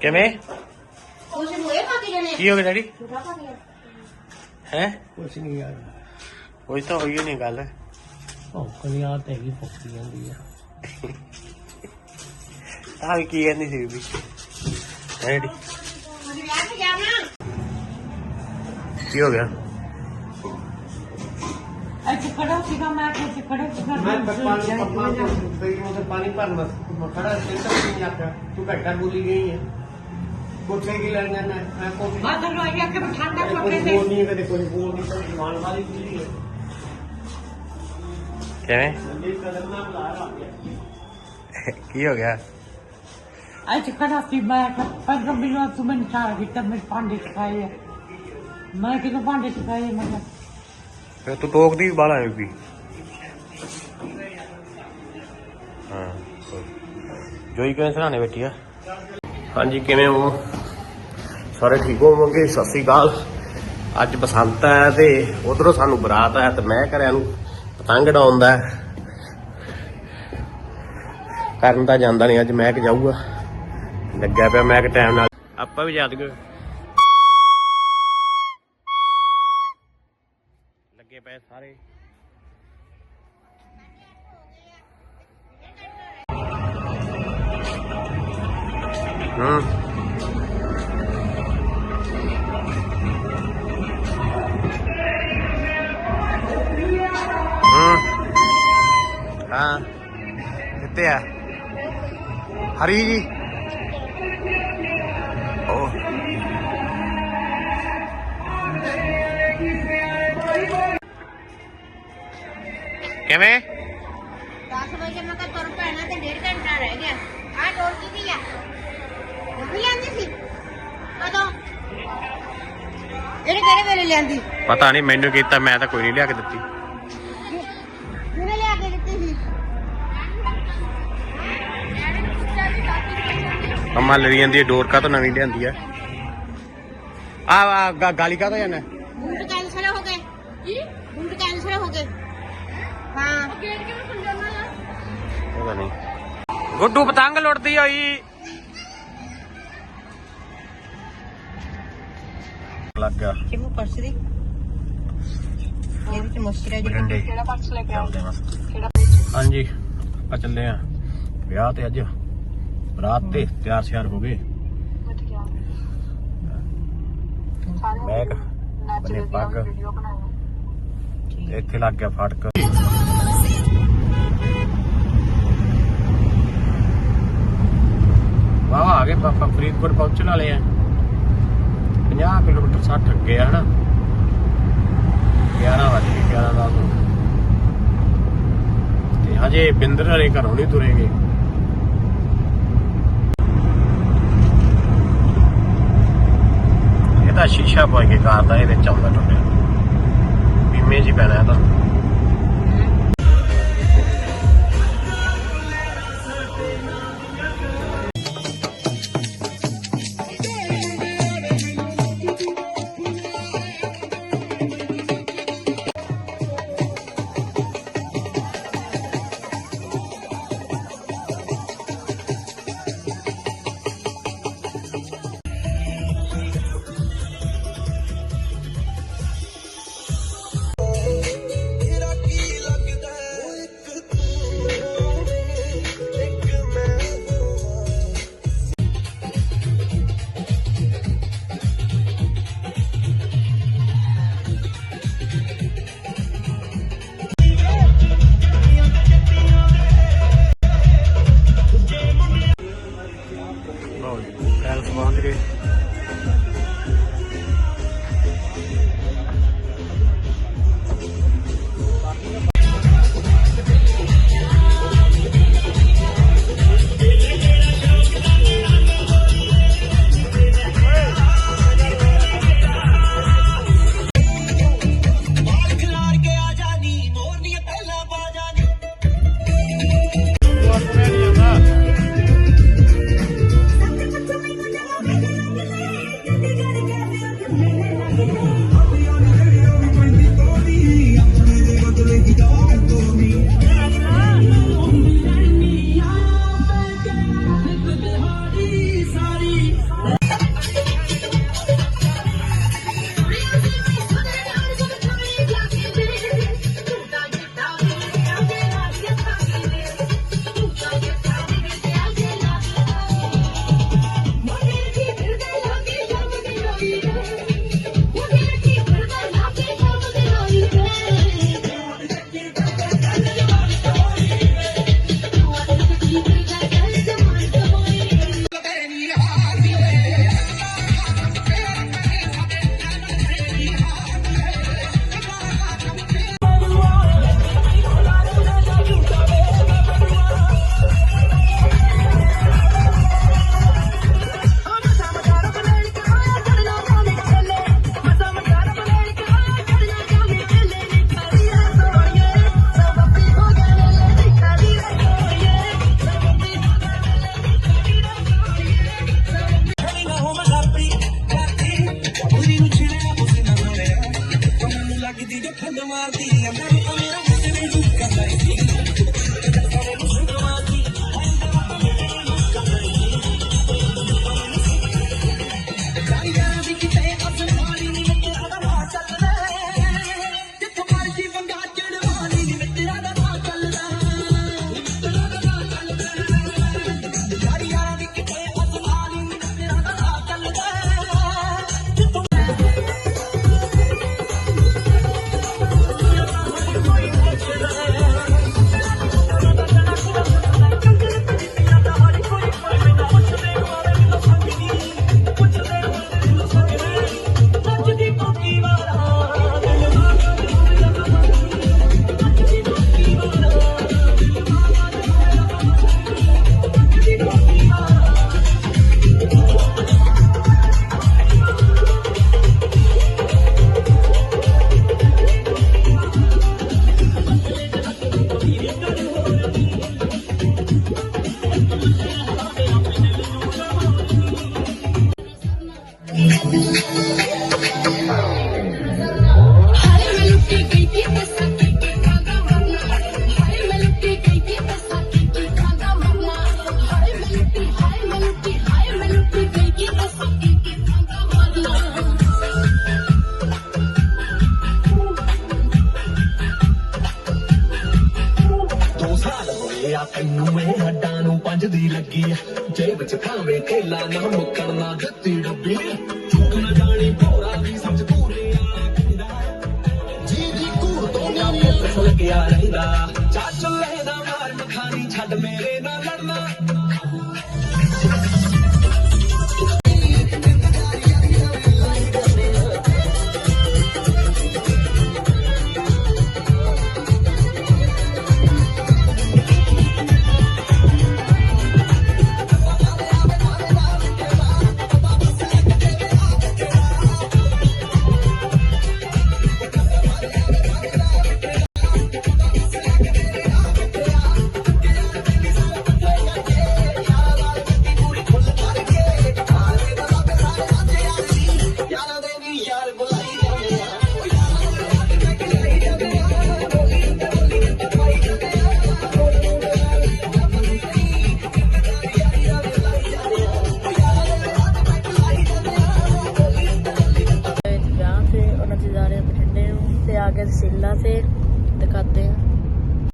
ਕਿਵੇਂ? ਤੁਸੀਂ ਨੂੰ ਇਹ ਪਾ ਕੇ ਜਾਣੇ? ਕੀ ਹੋ ਗਿਆ ਡੈਡੀ? ਝੂਠਾ ਪਾ ਕੇ ਹੈ? ਕੁਛ ਨਹੀਂ ਯਾਰ। ਕੋਈ ਤਾਂ ਹੋਈ ਨਹੀਂ ਗੱਲ। ਨਹੀਂ ਆ ਤੇ ਹੈਗੀ ਭੁੱਖ ਜਾਂਦੀ ਆ। ਤਾਂ ਵੀ ਕੀ ਕਹਿੰਦੀ ਸੀ ਵੀ ਡੈਡੀ। ਅਸੀਂ ਵਿਆਹ ਤੇ ਜਾਣਾ? ਕੀ ਹੋ ਗਿਆ? ਅੱਜ ਖੜਾ ਸੀਗਾ ਮੈਂ ਕਿ ਖੜੇ ਸੀਗਾ। ਮੈਂ ਪਾਣੀ ਪਾਣੀ ਬੈਠੋ ਤੇ ਪਾਣੀ ਭਰਨਾ ਮੈਂ ਖੜਾ ਸੈਂਟਰ ਨਹੀਂ ਆਇਆ ਤੂੰ ਘੱਟਾ ਬੋਲੀ ਗਈ ਹੈ ਕੋਠੇ ਕੀ ਲੈਣ ਜਾਣਾ ਮੈਂ ਕੋਠੇ ਬਾਦਰ ਨੂੰ ਆਇਆ ਕਿ ਠੰਡਾ ਕੋਈ ਪੱਕੇ ਤੇ। ਬੋਲ ਨਹੀਂ ਕਦੇ ਕੋਈ ਬੋਲ ਨਹੀਂ ਕਦੇ ਮਾਨ ਵਾਲੀ ਬੋਲੀ ਹੈ। ਕਿਵੇਂ? ਮੰਦੀ ਕਦਮ ਨਾ ਬੁਲਾ ਗਿਆ ਕੀ। ਹੋ ਗਿਆ? ਅੱਜ ਖੜਾ ਸੀ ਮੈਂ ਕਿ ਪੰਜ ਮਿੰਟ ਤੋਂ ਮੈਂ ਚਾਹ ਕੀਤਾ ਮੈਂ ਭਾਂਡੇ ਆ। ਮੈਂ ਕਿਦੋਂ ਭਾਂਡੇ ਚਕਾਏ ਮੈਂ ਫਿਰ ਤੂੰ ਟੋਕਦੀ ਬਾਲਾ ਹੈ ਵੀ ਹਾਂ। ਜੋਈ ਕਿਵੇਂ ਸਰਾਣੇ ਬੈਠੀ ਆ? ਹਾਂਜੀ ਕਿਵੇਂ ਹੋ? ਸਾਰੇ ਠੀਕ ਹੋਵੋਗੇ? ਸਤਿ ਸ੍ਰੀ ਅਕਾਲ। ਅੱਜ ਬਸੰਤ ਹੈ ਤੇ ਉਧਰੋਂ ਸਾਨੂੰ ਬਰਾਤ ਹੈ ਤੇ ਮੈਂ ਘਰਿਆਂ ਨੂੰ ਪਤੰਗ ਡਾਉਂਦਾ ਕਰਨ ਤਾਂ ਜਾਂਦਾ ਨਹੀਂ, ਅੱਜ ਮੈਂ ਕਿ ਜਾਊਗਾ। ਲੱਗਿਆ ਪਿਆ ਮੈਂ ਕਿ ਟਾਈਮ ਨਾਲ। ਆਪਾਂ ਵੀ ਯਾਦ ਲੱਗੇ ਪਏ ਸਾਰੇ। ਹੂੰ। ਆ। ਹਰੀ ਜੀ। ਓ ਕਿਵੇਂ? 10 ਵਜੇ ਮੈਂ ਕਿਹਾ ਤੁਰ ਪੈਣਾ ਤੇ ਡੇਢ ਘੰਟਾ ਰਹਿ ਗਿਆ। ਆਹ ਡੋਰ ਕਿਹਦੀ ਆ? ਉਹ ਵੀ ਲਿਆਂਦੀ ਸੀ? ਕਦੋਂ? ਇਹਨੇ ਕਿਹੜੇ ਵੇਲੇ ਲਿਆਂਦੀ? ਪਤਾ ਨਹੀਂ ਮੈਨੂੰ ਕੀਤਾ ਮੈਂ ਤਾਂ ਕੋਈ ਨਹੀਂ ਲਿਆ ਕੇ ਦਿੱਤੀ। ਅੰਮਾ ਲੜੀ ਜਾਂਦੀ ਹੈ ਡੋਰ ਕਾ ਤੋਂ ਨਵੀਂ ਲਿਆਂਦੀ ਆ ਆ ਆ ਗਾਲੀ ਕਾ ਤੋਂ ਜਾਣਾ ਬੁੰਡ ਕੈਂਸਲ ਹੋ ਗਏ। ਕੀ? ਬੁੰਡ ਕੈਂਸਲ ਹੋ ਗਏ। ਹਾਂ। ਗੇਟ ਕਿਵੇਂ ਖੁੱਲਣਾ ਆ? ਪਤਾ ਨਹੀਂ। ਗੁੱਡੂ ਪਤੰਗ ਲੁੱਟਦੀ ਹੋਈ ਲੱਗ ਗਿਆ। ਕਿਵੇਂ ਪਰਸ ਦੀ? ਇਹ ਵਿੱਚ ਮਸਰਾ ਬਠਿੰਡੇ। ਕਿਹੜਾ ਪਰਸ ਲੈ ਕੇ ਆਉਂਦੇ ਹਾਂਜੀ ਆ ਚੱਲੇ ਆ। ਵਿਆਹ ਤੇ ਅੱਜ। ਬਰਾਤ ਤੇ ਤਿਆਰ ਸ਼ਿਆਰ ਹੋ ਗਏ। ਮੈਂ ਬਨੇ ਪੱਗ। ਤੇ ਇੱਥੇ ਲੱਗ ਗਿਆ ਫਟਕ। ਵਾਹ ਆ ਗਏ ਪਾਪਾ ਫਰੀਦਕੋਟ ਪਹੁੰਚਣ ਵਾਲੇ ਆ। 50 ਕਿਲੋਮੀਟਰ 60 ਅੱਗੇ ਆ ਹਨਾ? 11 ਵਜੇ 11 ਦਾ ਤੇ ਹਜੇ ਬਿੰਦਰ ਵਾਲੇ ਘਰੋਂ ਨਹੀਂ ਤੁਰੇਗੇ ਇਹਦਾ ਸ਼ੀਸ਼ਾ ਪਾ ਕੇ ਕਾਰ ਦਾ ਇਹਦੇ ਚ ਆਉਂਦਾ ਟੁੱਟਿਆ। ਬੀਮੇ ਜੀ ਪੈਣਾ ਇਹਦਾ Thank you. ਲਿਆ ਤੈਨੂੰ ਮੈਂ ਹੱਡਾਂ ਨੂੰ ਪੰਜ ਦੀ ਲੱਗੀ ਜੇ ਵਿੱਚ ਖਾਵੇ ਖੇਲਾ ਨਾ ਮੁੱਕਣ ਨਾ ਦਿੱਤੀ ਡੱਬੀ Yeah.